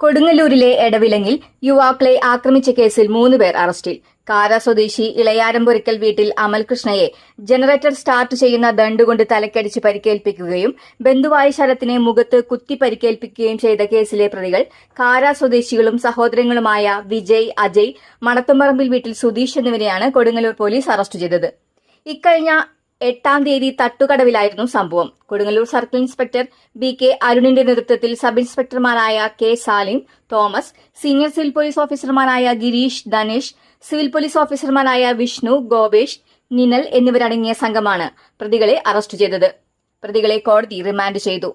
കൊടുങ്ങല്ലൂരിലെ എടവിലങ്ങിൽ യുവാക്കളെ ആക്രമിച്ച കേസിൽ മൂന്ന് പേർ അറസ്റ്റിൽ. കാര സ്വദേശി ഇളയാരംപുരയ്ക്കൽ വീട്ടിൽ അമൽകൃഷ്ണയെ ജനറേറ്റർ സ്റ്റാർട്ട് ചെയ്യുന്ന ദണ്ടുകൊണ്ട് തലക്കടിച്ച് പരിക്കേൽപ്പിക്കുകയും ബന്ധുവായ ശരത്തിനെ മുഖത്ത് കുത്തി പരിക്കേൽപ്പിക്കുകയും ചെയ്ത കേസിലെ പ്രതികൾ കാര സ്വദേശികളും സഹോദരങ്ങളുമായ വിജയ് അജയ് മണത്തുംപറമ്പിൽ വീട്ടിൽ സുധീഷ് എന്നിവരെയാണ് കൊടുങ്ങല്ലൂർ പോലീസ് അറസ്റ്റ് ചെയ്തത്. ഇക്കഴിഞ്ഞ എട്ടാം തീയതി തട്ടുകടവിലായിരുന്നു സംഭവം. Kodungallur circle inspector B K അരുണിന്റെ നേതൃത്വത്തിൽ sub ഇൻസ്പെക്ടർമാരായ K Salim Thomas senior civil police ഓഫീസർമാരായ ഗിരീഷ് ധനേഷ് സിവിൽ പോലീസ് ഓഫീസർമാരായ വിഷ്ണു ഗോപേഷ് നിനൽ എന്നിവരടങ്ങിയ സംഘമാണ് പ്രതികളെ അറസ്റ്റ് ചെയ്തത്. പ്രതികളെ കോടതി റിമാൻഡ് ചെയ്തു.